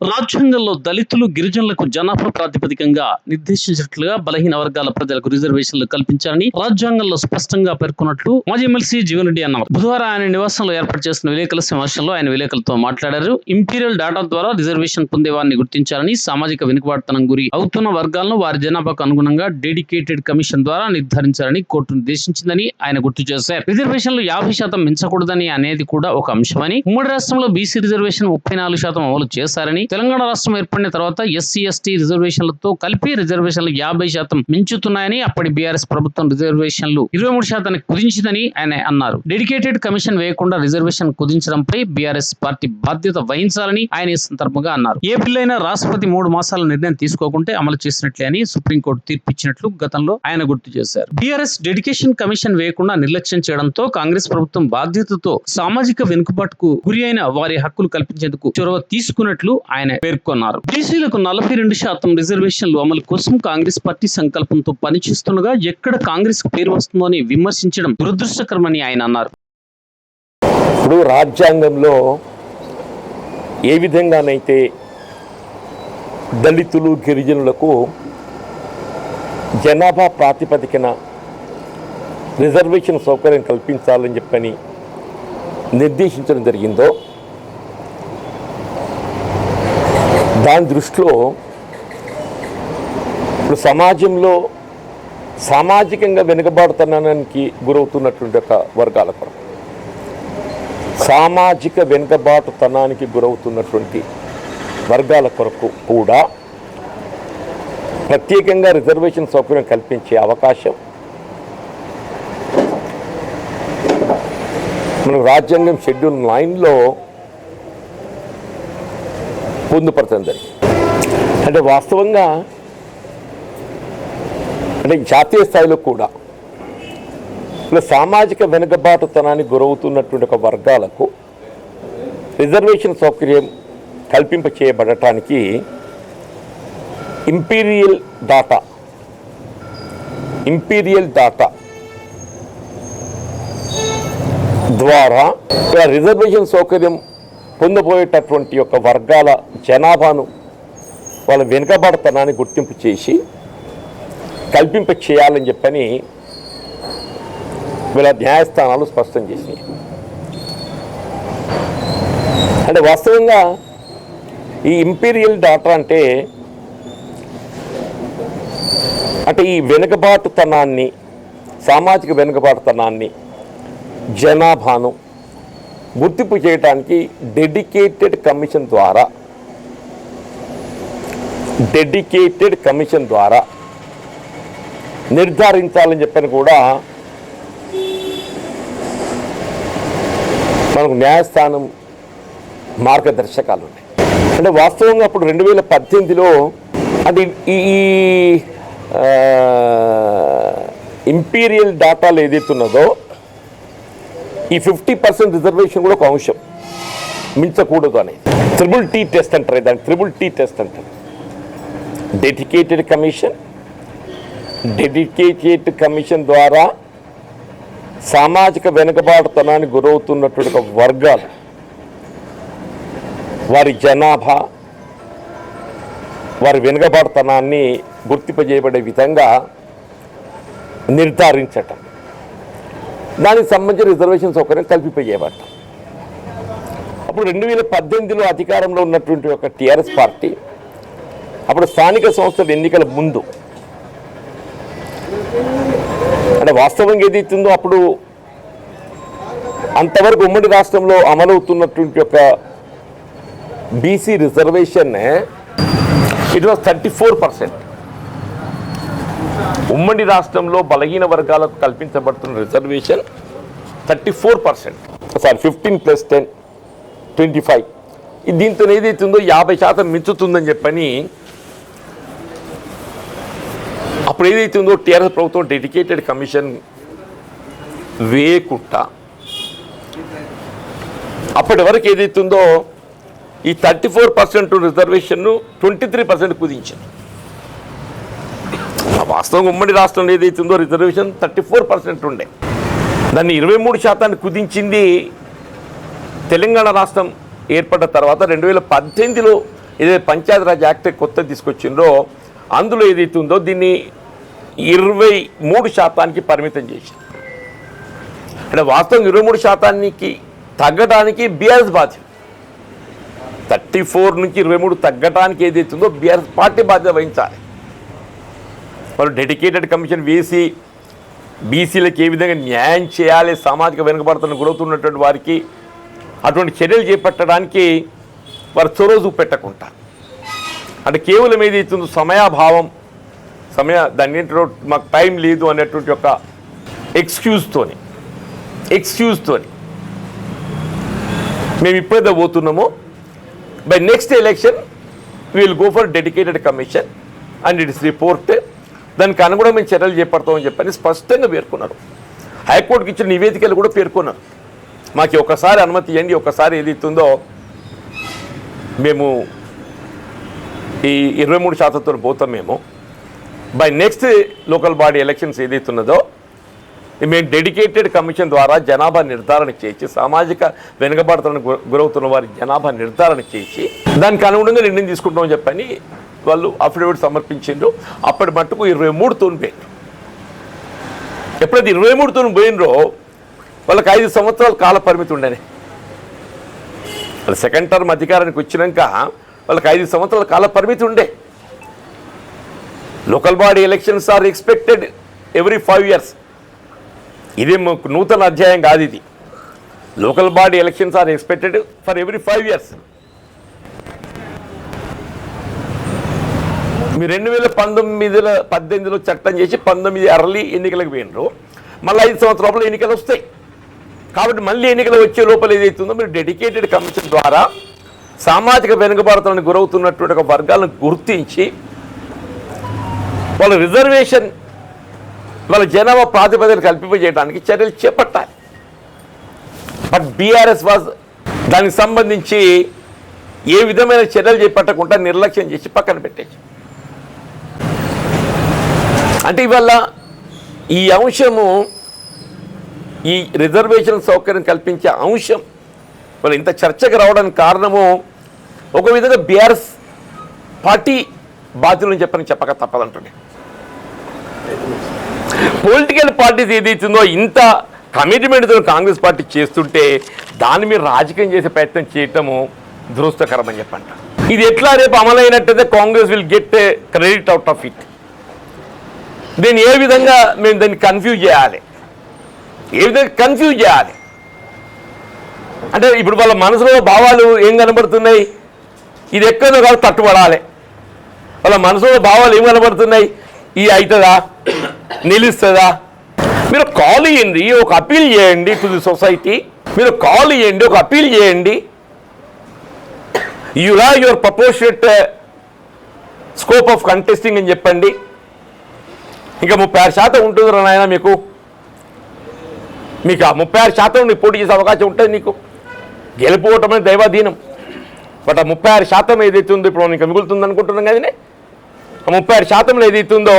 రాజ్యాంగంలో దళితులు గిరిజనులకు జనాభా ప్రాతిపదికంగా నిర్దేశించినట్లుగా బలహీన వర్గాల ప్రజలకు రిజర్వేషన్లు కల్పించాలని రాజ్యాంగంలో స్పష్టంగా పేర్కొన్నట్లు మాజీ ఎమ్మెల్సీ జీవన్ రెడ్డి అన్నారు. బుధవారం ఆయన నివాసంలో ఏర్పాటు చేసిన విలేకరుల సమావేశంలో ఆయన విలేకరులతో మాట్లాడారు. ఇంపీరియల్ డేటా ద్వారా రిజర్వేషన్ పొందే వారిని గుర్తించాలని సామాజిక వెనుకబాటుతనం గురి అవుతున్న వర్గాలను వారి జనాభాకు అనుగుణంగా డెడికేటెడ్ కమిషన్ ద్వారా నిర్ధారించాలని కోర్టు నిర్దేశించిందని ఆయన గుర్తు చేశారు. రిజర్వేషన్లు యాభై శాతం మించకూడదని అనేది కూడా ఒక అంశమని ఉమ్మడి రాష్ట్రంలో బీసీ రిజర్వేషన్ ముప్పై నాలుగు శాతం అమలు చేశారని తెలంగాణ రాష్ట్రం ఏర్పడిన తర్వాత ఎస్సీ ఎస్టీ రిజర్వేషన్లతో కలిపి రిజర్వేషన్లు యాభై శాతం మించుతున్నాయని అప్పటి బీఆర్ఎస్ ప్రభుత్వం రిజర్వేషన్లు ఇరవై మూడు శాతానికి కుదించిందని ఆయన అన్నారు. డెడికేటెడ్ కమిషన్ వేయకుండా రిజర్వేషన్ కుదించడంపై బీఆర్ఎస్ పార్టీ బాధ్యత వహించాలని ఆయన ఈ సందర్భంగా అన్నారు. ఏ బిల్ రాష్ట్రపతి మూడు మాసాల నిర్ణయం తీసుకోకుంటే అమలు చేసినట్లే అని సుప్రీంకోర్టు తీర్పిచ్చినట్లు గతంలో ఆయన గుర్తు చేశారు. బీఆర్ఎస్ డెడికేషన్ కమిషన్ వేయకుండా నిర్లక్ష్యం చేయడంతో కాంగ్రెస్ ప్రభుత్వం బాధ్యతతో సామాజిక వెనుకబాటుకు గురి అయిన వారి హక్కులు కల్పించేందుకు చొరవ తీసుకున్నట్లు ఆయన ఆయన పేర్కొన్నారు. బీసీలకు నలభై రెండు శాతం రిజర్వేషన్లు అమలు కోసం కాంగ్రెస్ పార్టీ సంకల్పంతో పనిచేస్తుండగా ఎక్కడ కాంగ్రెస్ పేరు వస్తుందో అని విమర్శించడం దురదృష్టకరమని ఆయన అన్నారు. ఇప్పుడు రాజ్యాంగంలో ఏ విధంగానైతే దళితులు గిరిజనులకు జనాభా ప్రాతిపదికన రిజర్వేషన్ సౌకర్యం కల్పించాలని చెప్పని నిర్దేశించడం జరిగిందో దాని దృష్టిలో ఇప్పుడు సమాజంలో సామాజికంగా వెనుకబాటుతనానికి గురవుతున్నటువంటి ఒక వర్గాల కొరకు సామాజిక వెనుకబాటుతనానికి గురవుతున్నటువంటి వర్గాల కొరకు కూడా ప్రత్యేకంగా రిజర్వేషన్ సౌకర్యం కల్పించే అవకాశం మన రాజ్యాంగం షెడ్యూల్ నైన్లో పొందుపరచడం. జరిగింది అంటే వాస్తవంగా అంటే జాతీయ స్థాయిలో కూడా ఇలా సామాజిక వెనుకబాటుతనానికి గురవుతున్నటువంటి ఒక వర్గాలకు రిజర్వేషన్ సౌకర్యం కల్పింప చేయబడటానికి ఇంపీరియల్ డాటా ఇంపీరియల్ డాటా ద్వారా రిజర్వేషన్ సౌకర్యం పొందబోయేటటువంటి యొక్క వర్గాల జనాభాను వాళ్ళ వెనుకబడతనాన్ని గుర్తింపు చేసి కల్పింప చేయాలని చెప్పని వీళ్ళ న్యాయస్థానాలు స్పష్టం చేసినాయి. అంటే వాస్తవంగా ఈ ఇంపీరియల్ డాటా అంటే అంటే ఈ వెనుకబాటుతనాన్ని సామాజిక వెనుకబాటుతనాన్ని జనాభాను గుర్తింపు చేయడానికి డెడికేటెడ్ కమిషన్ ద్వారా డెడికేటెడ్ కమిషన్ ద్వారా నిర్ధారించాలని చెప్పని కూడా మనకు న్యాయస్థానం మార్గదర్శకాలు ఉన్నాయి అంటే వాస్తవంగా అప్పుడు రెండు వేల పద్దెనిమిదిలో అది ఈ ఇంపీరియల్ డేటాలు ఏదైతే ఉన్నదో ఈ ఫిఫ్టీ పర్సెంట్ రిజర్వేషన్ కూడా ఒక అంశం. మించకూడదు అని త్రిబుల్ టీ టెస్ట్ అంటారు దాన్ని త్రిబుల్ టీ టెస్ట్ అంటారు. డెడికేటెడ్ కమిషన్ డెడికేటెడ్ కమిషన్ ద్వారా సామాజిక వెనుకబాటుతనానికి గురవుతున్నటువంటి ఒక వర్గాలు వారి జనాభా వారి వెనుకబాటుతనాన్ని గుర్తింపజేయబడే విధంగా నిర్ధారించటం. దానికి సంబంధించిన రిజర్వేషన్ సౌకర్యం కల్పింపజేయబడటం అప్పుడు రెండు వేల పద్దెనిమిదిలో అధికారంలో ఉన్నటువంటి ఒక టీఆర్ఎస్ పార్టీ అప్పుడు స్థానిక సంస్థల ఎన్నికల ముందు అంటే వాస్తవంగా ఏదైతుందో అప్పుడు అంతవరకు ఉమ్మడి రాష్ట్రంలో అమలవుతున్నటువంటి ఒక BC reservation it was thirty four percent. ఉమ్మడి రాష్ట్రంలో బలహీన వర్గాలకు కల్పించబడుతున్న reservation thirty four percent. Sorry fifteen plus ten twenty five. దీంతో ఏదైతుందో యాభై శాతం మించుతుందని చెప్పని అప్పుడు ఏదైతుందో టీఆర్ఎస్ ప్రభుత్వం డెడికేటెడ్ కమిషన్ వేయకుండా అప్పటి వరకు ఏదైతుందో ఈ థర్టీ ఫోర్ పర్సెంట్ రిజర్వేషన్ను ట్వంటీ త్రీ పర్సెంట్ కుదించింది. వాస్తవంగా ఉమ్మడి రాష్ట్రంలో ఏదైతుందో రిజర్వేషన్ థర్టీ ఫోర్ పర్సెంట్ ఉండే. దాన్ని ఇరవై మూడు శాతాన్ని కుదించింది తెలంగాణ రాష్ట్రం ఏర్పడ్డ తర్వాత రెండు వేల పద్దెనిమిదిలో ఏదైతే పంచాయతీరాజ్ యాక్ట్ కొత్త తీసుకొచ్చిండ్రో అందులో ఏదైతే ఉందో దీన్ని ఇరవై మూడు శాతానికి పరిమితం చేసింది. అంటే వాస్తవం ఇరవై మూడు శాతానికి తగ్గడానికి బీఆర్ఎస్ బాధ్యత. థర్టీ ఫోర్ నుంచి ఇరవై మూడు తగ్గడానికి ఏదైతే ఉందో బీఆర్ఎస్ పార్టీ బాధ్యత వహించాలి. వాళ్ళు డెడికేటెడ్ కమిషన్ వేసి బీసీలకు ఏ విధంగా న్యాయం చేయాలి సామాజిక వెనుకబడుతున్న గురవుతున్నటువంటి వారికి అటువంటి చర్యలు చేపట్టడానికి వారు చొరవ చూపెట్టకుండా అంటే కేవలం ఏదైతుందో సమయాభావం సమయ దాని ఏంటో మాకు టైం లేదు అనేటువంటి ఒక ఎక్స్క్యూజ్తోని ఎక్స్క్యూజ్తోని మేము ఇప్పుడైతే పోతున్నామో by next election will go for dedicated commission and it is report దానికి అనుగుణమైన మేము చర్యలు చేపడతామని చెప్పని స్పష్టంగా పేర్కొన్నారు. హైకోర్టుకి ఇచ్చిన నివేదికలు కూడా పేర్కొన్నారు. మాకు ఒకసారి అనుమతి ఇవ్వండి ఒకసారి ఏదైతుందో మేము ఈ ఇరవై మూడు శాతంతో పోతాం మేము. By next local body elections ఏదైతున్నదో మేము డెడికేటెడ్ కమిషన్ ద్వారా జనాభా నిర్ధారణ చేసి సామాజిక వెనుకబడతలను గురవుతున్న వారి జనాభా నిర్ధారణ చేసి దానికి అనుగుణంగా నిర్ణయం తీసుకుంటామని చెప్పని వాళ్ళు అఫిడవిట్ సమర్పించిండ్రు. అప్పటి మట్టుకు ఇరవై మూడు తోని పోయిండ్రు. ఎప్పుడైతే ఇరవై మూడు తోని పోయినరో వాళ్ళకి ఐదు సంవత్సరాల కాల పరిమితి ఉండేనే వాళ్ళ సెకండ్ టర్మ్ అధికారానికి వచ్చినాక వాళ్ళకి ఐదు సంవత్సరాల కాల పరిమితి ఉండే. Local body elections are expected every five years ఇది మాకు నూతన అధ్యాయం కాదు ఇది. Local body elections are expected for every five years మీరు రెండు వేల పంతొమ్మిదిలో పద్దెనిమిదిలో చట్టం చేసి పంతొమ్మిది అరలి ఎన్నికలకు పోయినరు. మళ్ళీ ఐదు సంవత్సరాల ఎన్నికలు వస్తాయి. కాబట్టి మళ్ళీ ఎన్నికలు వచ్చే లోపల ఏదైతుందో మీరు డెడికేటెడ్ కమిషన్ ద్వారా సామాజిక వెనుకబడతలను గురవుతున్నటువంటి ఒక వర్గాలను గుర్తించి వాళ్ళ రిజర్వేషన్ వాళ్ళ జనాభా ప్రాతిపదికన కల్పింపజేయడానికి చర్యలు చేపట్టాలి. బట్ బీఆర్ఎస్ వాజ్ దానికి సంబంధించి ఏ విధమైన చర్యలు చేపట్టకుండా నిర్లక్ష్యం చేసి పక్కన పెట్టేసి. అంటే ఇవల్ల ఈ అంశము ఈ రిజర్వేషన్ సౌకర్యం కల్పించే అంశం. వాళ్ళు ఇంత చర్చకు రావడానికి కారణము ఒక విధంగా బీఆర్ఎస్ పార్టీ బాధ్యులను చెప్పని చెప్పక తప్పదంటుండే పొలిటికల్ పార్టీస్ ఏదైతుందో ఇంత కమిట్మెంట్తో కాంగ్రెస్ పార్టీ చేస్తుంటే దాని మీద రాజకీయం చేసే ప్రయత్నం చేయటము దురదృష్టకరమని చెప్పంట. ఇది ఎట్లా రేపు అమలైనట్టయితే Congress will get credit out of it. దీన్ని ఏ విధంగా మేము దాన్ని కన్ఫ్యూజ్ చేయాలి? ఏ విధంగా కన్ఫ్యూజ్ చేయాలి? అంటే ఇప్పుడు వాళ్ళ మనసులో భావాలు ఏం కనబడుతున్నాయి? ఇది ఎక్కడో కాదు తట్టుబడాలి. వాళ్ళ మనసులో భావాలు ఏం కనబడుతున్నాయి? ఇది అవుతుందా నిలుస్తుందా? మీరు కాల్ ఇవ్వండి ఒక అప్పీల్ చేయండి టు ది సొసైటీ మీరు కాల్ ఇవ్వండి ఒక అప్పీల్ చేయండి. You have your proportionate scope of contesting అని చెప్పండి. ఇంకా ముప్పై ఆరు శాతం ఉంటుంది నాయన మీకు. మీకు ఆ ముప్పై ఆరు శాతం నీకు పోటీ చేసే అవకాశం ఉంటుంది నీకు. గెలుపుకోవటం అనేది దైవాధీనం. బట్ ఆ ముప్పై ఆరు శాతం ఏదైతే ఉందో ఇప్పుడు ఇంకా మిగులుతుంది అనుకుంటున్నాం కదనే? ముప్పై ఆరు శాతంలో ఏదైతే ఉందో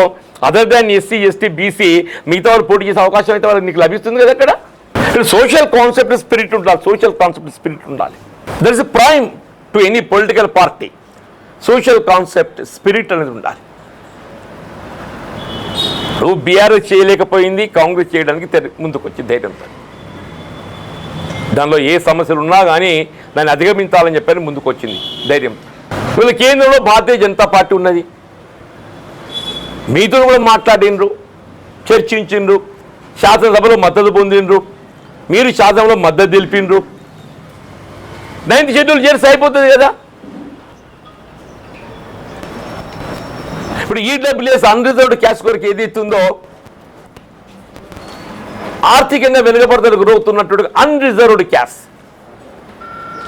other than SC ST BC మిగతా వాళ్ళు పోటీ చేసే అవకాశం అయితే వాళ్ళకి నీకు లభిస్తుంది కదా అక్కడ? సోషల్ కాన్సెప్ట్ స్పిరిట్ ఉండాలి సోషల్ కాన్సెప్ట్ స్పిరిట్ ఉండాలి. There is prime to any political party social concept spirit అనేది ఉండాలి. నువ్వు బీఆర్ఎస్ చేయలేకపోయింది కాంగ్రెస్ చేయడానికి ముందుకొచ్చి ముందుకు వచ్చి ధైర్యంతో దానిలో ఏ సమస్యలు ఉన్నా కానీ దాన్ని అధిగమించాలని చెప్పని ముందుకు వచ్చింది ధైర్యం వీళ్ళ కేంద్రంలో భారతీయ జనతా పార్టీ ఉన్నది. మీతో కూడా మాట్లాడిండ్రు చర్చించిండ్రు శాసనసభలో మద్దతు పొందిండ్రు మీరు శాసనంలో మద్దతు తెలిపిండ్రు నైన్త్ షెడ్యూల్ చేసి అయిపోతుంది కదా. ఇప్పుడు ఈడబ్ల్యూఎస్ అన్రిజర్వ్డ్ క్యాష్ కొరకు ఏది ఇస్తుందో ఆర్థికంగా వెనుకబడతలు గురవుతున్నట్టు అన్రిజర్వ్డ్ క్యాష్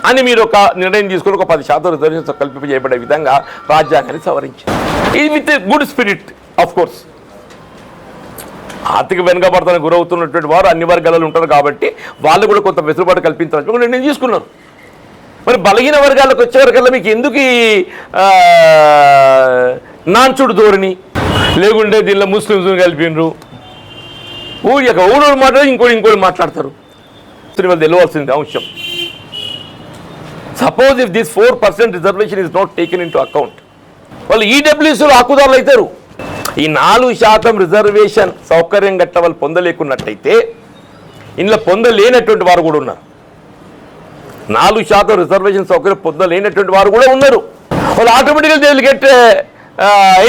అని మీరు ఒక నిర్ణయం తీసుకుని ఒక పది శాతం రిజర్వేషన్ కల్పింపజేయబడే విధంగా రాజ్యాంగాన్ని సవరించారు. ఇది విత్ గుడ్ స్పిరిట్. కోర్స్ ఆర్థిక వెనుకబడతానికి గురవుతున్నటువంటి వారు అన్ని వర్గాలలో ఉంటారు కాబట్టి వాళ్ళు కూడా కొంత వెసులుబాటు కల్పించాలని ఒక నిర్ణయం తీసుకున్నారు మరి బలహీన వర్గాలకు వచ్చేవరకల్లా మీకు ఎందుకు ఈ నాన్చుడు ధోరణి? లేకుంటే దీనిలో ముస్లిమ్స్ కలిపిండ్రు ఊరి యొక్క ఊరు మాట్లాడి ఇంకోటి ఇంకోటి మాట్లాడతారు. వాళ్ళు తెలియవలసింది అంశం suppose if this four percent reservation is not taken in to account వాళ్ళు ఈడబ్ల్యూసీలో హక్కుదారులు అవుతారు ఈ నాలుగు శాతం రిజర్వేషన్ సౌకర్యం గట్ట వాళ్ళు పొందలేకున్నట్టయితే ఇందులో పొందలేనటువంటి వారు కూడా ఉన్నారు. నాలుగు శాతం రిజర్వేషన్ సౌకర్యం పొందలేనటువంటి వారు కూడా ఉన్నారు. వాళ్ళు ఆటోమేటిక్గా they will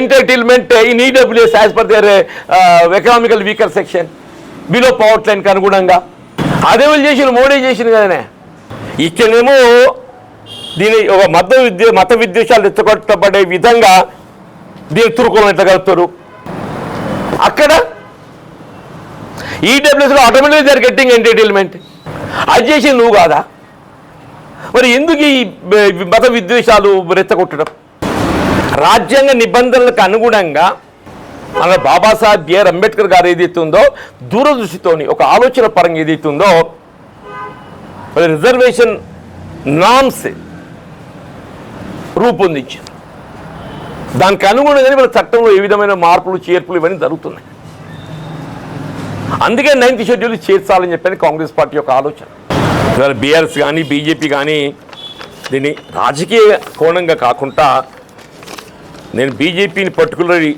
entertainment in EWS as per their economical weaker section below power లైన్కి అనుగుణంగా. అదే వాళ్ళు చేసిన మోడీ చేసిన కదనే. ఇక్కడేమో దీని ఒక మత విద్య మత విద్వేషాలు రెచ్చగొట్టబడే విధంగా దీన్ని తురుకోవడం ఎట్లా కలుపుతారు? అక్కడ ఈడబ్ల్యూఎస్లో ఆటోమేటిక్గా దేర్ గెట్టింగ్ ఎంటర్టైన్మెంట్ అది చేసి నువ్వు కాదా? మరి ఎందుకు ఈ మత విద్వేషాలు రెచ్చగొట్టడం? రాజ్యాంగ నిబంధనలకు అనుగుణంగా మన బాబాసాహెబ్ బిఆర్ అంబేద్కర్ గారు ఏదైతే ఉందో దూరదృష్టితోని ఒక ఆలోచన పరంగా ఏదైతే ఉందో రిజర్వేషన్ నామ్స్ రూపొందించారు. దానికి అనుగుణంగానే మన చట్టంలో ఏ విధమైన మార్పులు చేర్పులు ఇవన్నీ జరుగుతున్నాయి. అందుకే నైన్త్ షెడ్యూల్ చేర్చాలని చెప్పని కాంగ్రెస్ పార్టీ యొక్క ఆలోచన. ఇవాళ బీఆర్ఎస్ కానీ బీజేపీ కానీ దీన్ని రాజకీయ కోణంగా కాకుండా నేను బీజేపీని పర్టికులర్లీ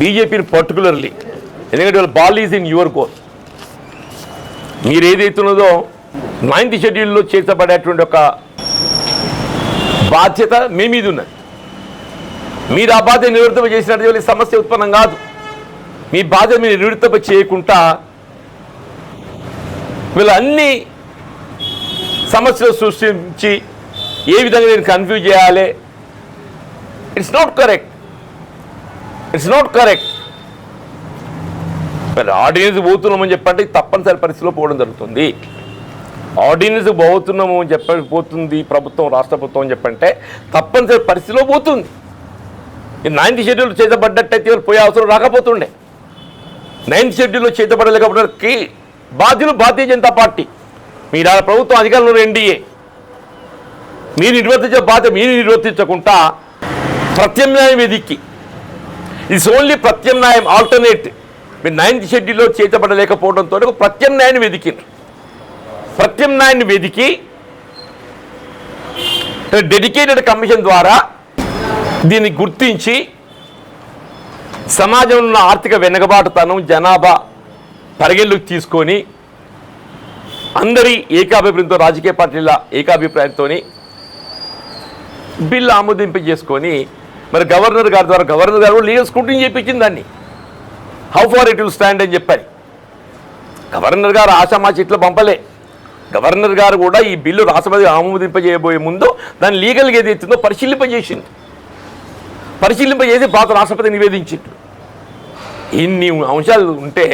బీజేపీని పర్టికులర్లీ ఎందుకంటే వాళ్ళ ball is in your goal. మీరు ఏదైతున్నదో నైన్త్ షెడ్యూల్లో చేర్చబడేటువంటి ఒక బాధ్యత మీ మీద ఉన్నది మీరు ఆ బాధ్యత నివృత్తం చేసినట్టు సమస్య ఉత్పన్నం కాదు. మీ బాధ్యత మీరు నివృత్తం చేయకుండా వీళ్ళు అన్ని సమస్యలు సృష్టించి ఏ విధంగా నేను కన్ఫ్యూజ్ చేయాలి? It's not correct it's not correct మరి ఆర్డినెన్స్ పోతున్నామని చెప్పంటే తప్పనిసరి పరిస్థితిలో పోవడం జరుగుతుంది. ఆర్డినెన్స్ పోతున్నాము అని చెప్పి పోతుంది ప్రభుత్వం రాష్ట్ర ప్రభుత్వం అని చెప్పంటే తప్పనిసరి పరిస్థితిలో పోతుంది. నైన్త్ షెడ్యూల్ చేతబడ్డట్టయితే వాళ్ళు పోయే అవసరం రాకపోతుండే. నైన్త్ షెడ్యూల్లో చేతబడలేకపోవడానికి బాధ్యులు భారతీయ జనతా పార్టీ. మీరు ఆ ప్రభుత్వం అధికారంలో ఎన్డీఏ. మీరు నిర్వర్తించే బాధ్యత మీరు నిర్వర్తించకుండా ప్రత్యామ్నాయం వెదిక్కి. ఇట్స్ ఓన్లీ ప్రత్యామ్నాయం ఆల్టర్నేట్ మీరు నైన్త్ షెడ్యూల్లో చేతబడలేకపోవడంతో ఒక ప్రత్యామ్నాయాన్ని వెదికిండ్రు. ప్రత్యామ్నాయాన్ని వెదికి డెడికేటెడ్ కమిషన్ ద్వారా దీన్ని గుర్తించి సమాజంలో ఉన్న ఆర్థిక వెనుకబాటుతనం జనాభా పరిగణలోకి తీసుకొని అందరి ఏకాభిప్రాయంతో రాజకీయ పార్టీల ఏకాభిప్రాయంతో బిల్లు ఆమోదింప చేసుకొని మరి గవర్నర్ గారి ద్వారా గవర్నర్ గారు లీగల్ స్క్రూటినీ చేయించింది దాన్ని. How far it will stand అని చెప్పారు. గవర్నర్ గారు ఆశామాచి ఇట్లా పంపలే. గవర్నర్ గారు కూడా ఈ బిల్లు రాష్ట్రపతి ఆమోదింపజేయబోయే ముందు దాన్ని లీగల్గా ఏదైతుందో పరిశీలింపజేసింది. పరిశీలింపజేసి భారత రాష్ట్రపతి నివేదించింది ఇన్ని అంశాలు ఉంటే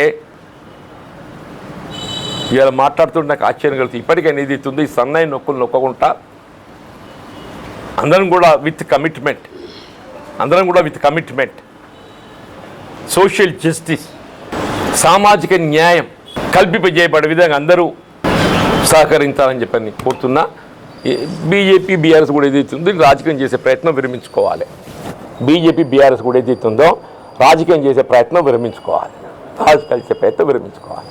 ఇవాళ మాట్లాడుతుంటే నాకు ఆశ్చర్యం కలుగుతుంది ఇప్పటికైనా ఇది ఇస్తుంది ఈ సన్నాయి నొక్కులు నొక్కకుండా అందరం కూడా విత్ కమిట్మెంట్ అందరం కూడా విత్ కమిట్మెంట్ సోషల్ జస్టిస్ సామాజిక న్యాయం కల్పింపజేయబడే విధంగా అందరూ సహకరించాలని చెప్పని కోరుతున్నా. బీజేపీ బీఆర్ఎస్ కూడా ఏదైతుందో రాజకీయం చేసే ప్రయత్నం విరమించుకోవాలి. బీజేపీ బీఆర్ఎస్ కూడా ఏదైతుందో రాజకీయం చేసే ప్రయత్నం విరమించుకోవాలి. రాజకీయాలు చేసే ప్రయత్నం విరమించుకోవాలి.